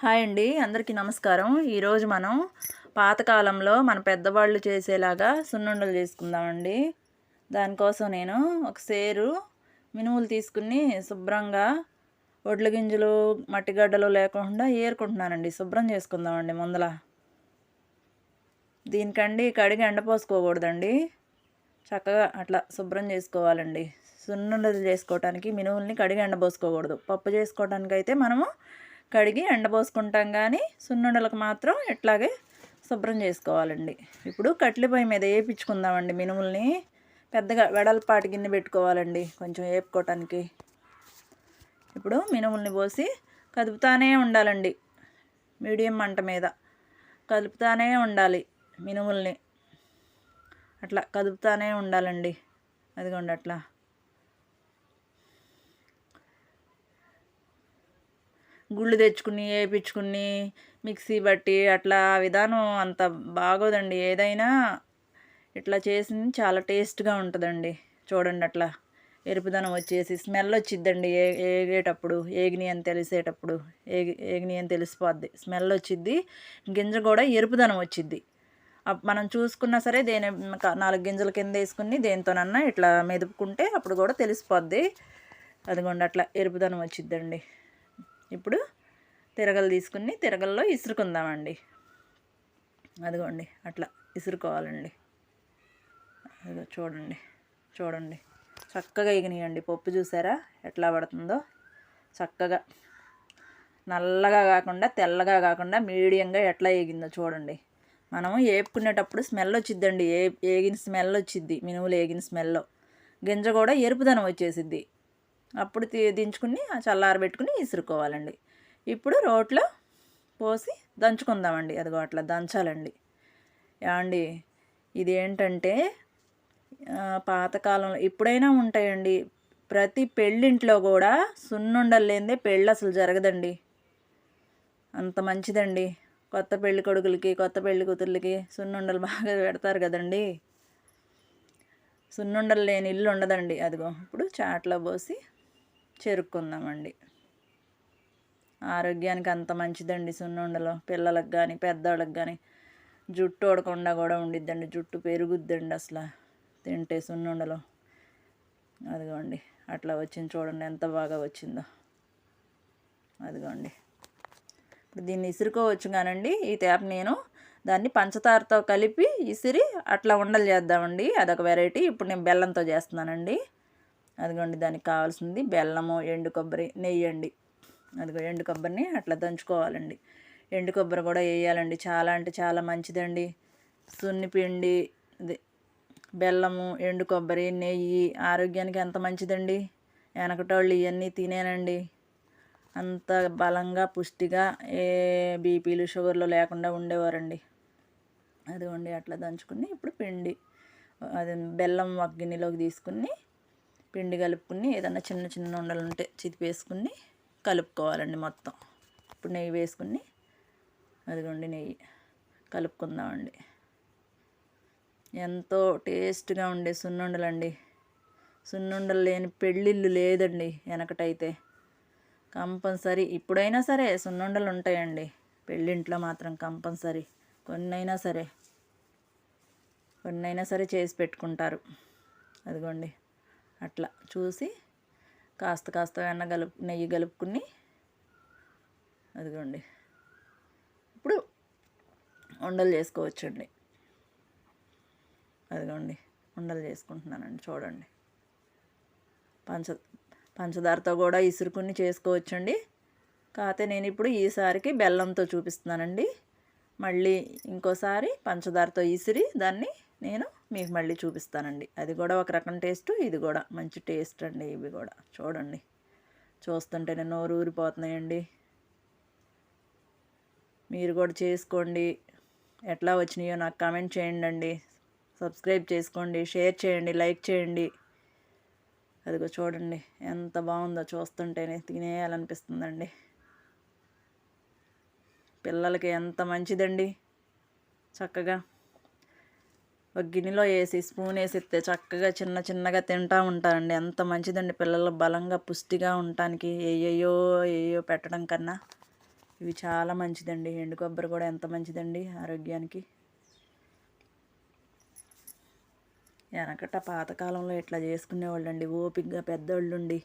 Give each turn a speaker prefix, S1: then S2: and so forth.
S1: Hi అండి అందరికీ నమస్కారం. ఈరోజు మనం పాతకాలంలో మన పెద్దవాళ్ళు చేసేలాగా సున్నుండలు చేసుకుందామండి. దానికోసం నేను ఒక సేరు మినుములు తీసుకుని శుభ్రంగా ఒడ్ల గింజలు మట్టిగడ్డలు లేకుండా ఏరుకుంటున్నానండి. శుభ్రం చేసుకుందామండి ముందల. దీనికండి కడిగి ఎండపోసుకోకూడదండి చక్కగా అట్లా శుభ్రం చేసుకోవాలండి. సున్నుండలు చేసుకోవటానికి మినుముల్ని కడిగి ఎండబోసుకోకూడదు పప్పు చేసుకోవడానికైతే మనము కడిగి ఎండబోసుకుంటాం కానీ సున్నుండలకు మాత్రం ఇట్లాగే శుభ్రం చేసుకోవాలండి. ఇప్పుడు కట్లె మీద వేయించుకుందామండి మినుముల్ని. పెద్దగా వెడల్పాటి గిన్నె పెట్టుకోవాలండి కొంచెం వేపుకోవటానికి ఇప్పుడు మినుముల్ని పోసి కదుపుతానే ఉండాలండి మీడియం మంట మీద. కలుపుతానే ఉండాలి మినుముల్ని. అట్లా కదుపుతానే ఉండాలండి. అదిగోండి అట్లా. గుళ్ళు తెచ్చుకుని వేయించుకుని మిక్సీ బట్టి అట్లా విధానం అంత బాగోదండి. ఏదైనా ఇట్లా చేసింది చాలా టేస్ట్గా ఉంటుందండి. చూడండి అట్లా. ఎరుపుదనం వచ్చేసి స్మెల్ వచ్చిద్దండి ఏ ఏగేటప్పుడు ఏగిని అని తెలిసేటప్పుడు ఏగి ఏగిని అని తెలిసిపోద్ది. స్మెల్ వచ్చిద్ది గింజ కూడా ఎరుపుదనం వచ్చిద్ది. మనం చూసుకున్నా సరే దేని నాలుగు గింజల కింద వేసుకుని దేనితోనన్నా ఇట్లా మెదుపుకుంటే అప్పుడు కూడా తెలిసిపోద్ది. అదిగోండి అట్లా ఎరుపుదనం వచ్చిద్దండి. ఇప్పుడు తిరగలు తీసుకుని తిరగల్లో ఇసురుకుందామండి. అదిగోండి అట్లా ఇసురుకోవాలండి. అదిగో చూడండి చూడండి. చక్కగా ఎగినాయండి పప్పు చూసారా? ఎట్లా పడుతుందో. చక్కగా నల్లగా కాకుండా తెల్లగా కాకుండా మీడియంగా ఎట్లా ఏగిందో చూడండి. మనం వేపుకునేటప్పుడు స్మెల్ వచ్చిద్దండి. ఏ ఏగిన స్మెల్ వచ్చిద్ది. మినుములు ఏగిన స్మెల్లో గింజ కూడా ఎరుపుదనం వచ్చేసిద్ది. అప్పుడు దించుకుని చల్లారబెట్టుకుని ఇసురుకోవాలండి. ఇప్పుడు రోట్లో పోసి దంచుకుందామండి అదిగో అట్లా దంచాలండి. అండి ఇది ఏంటంటే పాతకాలంలో ఇప్పుడైనా ఉంటాయండి. ప్రతి పెళ్ళింట్లో కూడా సున్నుండలు లేనిదే పెళ్ళి అసలు జరగదండి. అంత మంచిదండి. కొత్త పెళ్ళి కొడుకులకి కొత్త పెళ్ళి కూతుర్లకి సున్నుండలు బాగా పెడతారు కదండి. సున్నుండలు లేని ఇల్లు ఉండదండి. అదిగో ఇప్పుడు చాట్లో పోసి చెరుక్కుందామండి. ఆరోగ్యానికి అంత మంచిదండి సున్నుండలు. పిల్లలకు కానీ పెద్దవాళ్ళకి కానీ జుట్టు ఓడకుండా కూడా ఉండిద్దండి. జుట్టు పెరుగుద్దండి అసలు. తింటే సున్నుండలు. అదిగోండి. అట్లా వచ్చింది చూడండి ఎంత బాగా వచ్చిందో. అదిగోండి. ఇప్పుడు దీన్ని ఇసురుకోవచ్చు కానండి. ఈ తేప నేను దాన్ని పంచదారతో కలిపి ఇసిరి అట్లా ఉండలు చేద్దామండి. అదొక వెరైటీ ఇప్పుడు నేను బెల్లంతో చేస్తున్నానండి. అదిగోండి దానికి కావాల్సింది బెల్లము ఎండు కొబ్బరి నెయ్యి అండి. అదిగో ఎండు కొబ్బరిని అట్లా దంచుకోవాలండి. ఎండు కొబ్బరి కూడా వేయాలండి. చాలా అంటే చాలా మంచిదండి. సున్నిపిండి ఇది బెల్లము ఎండు కొబ్బరి నెయ్యి ఆరోగ్యానికి ఎంత మంచిదండి. వెనకటోళ్ళు ఇవన్నీ తినేనండి. అంత బలంగా పుష్టిగా ఏ బీపీలు షుగర్లు లేకుండా ఉండేవారండి. అదిగోండి అట్లా దంచుకుని ఇప్పుడు పిండి అది బెల్లం ఒక గిన్నెలోకి తీసుకుని పిండి కలుపుకుని ఏదన్నా చిన్న చిన్న ఉండలు ఉంటే చితిపేసుకుని కలుపుకోవాలండి మొత్తం. ఇప్పుడు నెయ్యి వేసుకుని అదిగోండి నెయ్యి కలుపుకుందామండి. ఎంతో టేస్ట్గా ఉండే సున్నుండలండి. సున్నుండలు లేని పెళ్ళిళ్ళు లేదండి వెనకటైతే. కంపల్సరీ ఇప్పుడైనా సరే సున్నుండలు ఉంటాయండి. పెళ్ళింట్లో మాత్రం కంపల్సరీ కొన్నైనా సరే. కొన్నైనా సరే చేసి పెట్టుకుంటారు. అదిగోండి. అట్లా చూసి కాస్త కాస్త వెన్న కలుపు నెయ్యి గలుపుకుని అదిగోండి. ఇప్పుడు ఉండలు చేసుకోవచ్చండి. అదిగోండి ఉండలు చేసుకుంటున్నానండి చూడండి. పంచ పంచదారతో కూడా ఇసురుకుని చేసుకోవచ్చండి. కాకపోతే నేను ఇప్పుడు ఈసారికి బెల్లంతో చూపిస్తున్నానండి. మళ్ళీ ఇంకోసారి పంచదారతో ఇసిరి దాన్ని నేను మీకు మళ్ళీ చూపిస్తానండి. అది కూడా ఒక రకం టేస్ట్ ఇది కూడా మంచి టేస్ట్ అండి ఇవి కూడా. చూడండి. చూస్తుంటేనే నోరు ఊరిపోతున్నాయండి. మీరు కూడా చేసుకోండి. ఎట్లా వచ్చినాయో నాకు కామెంట్ చేయండి అండి సబ్స్క్రైబ్ చేసుకోండి షేర్ చేయండి లైక్ చేయండి. అదిగో చూడండి ఎంత బాగుందో చూస్తుంటేనే తినేయాలనిపిస్తుందండి. పిల్లలకి ఎంత మంచిదండి. చక్కగా ఒక గిన్నెలో వేసి స్పూన్ వేసిస్తే చక్కగా చిన్న చిన్నగా తింటూ ఉంటారండి. ఎంత మంచిదండి పిల్లలు బలంగా పుష్టిగా ఉండటానికి. ఏయో ఏయో పెట్టడం కన్నా. ఇవి చాలా మంచిదండి. ఎండు కొబ్బరి కూడా ఎంత మంచిదండి ఆరోగ్యానికి. వెనకట పాతకాలంలో ఇట్లా చేసుకునేవాళ్ళండి. ఓపికగా పెద్దోళ్ళుండి.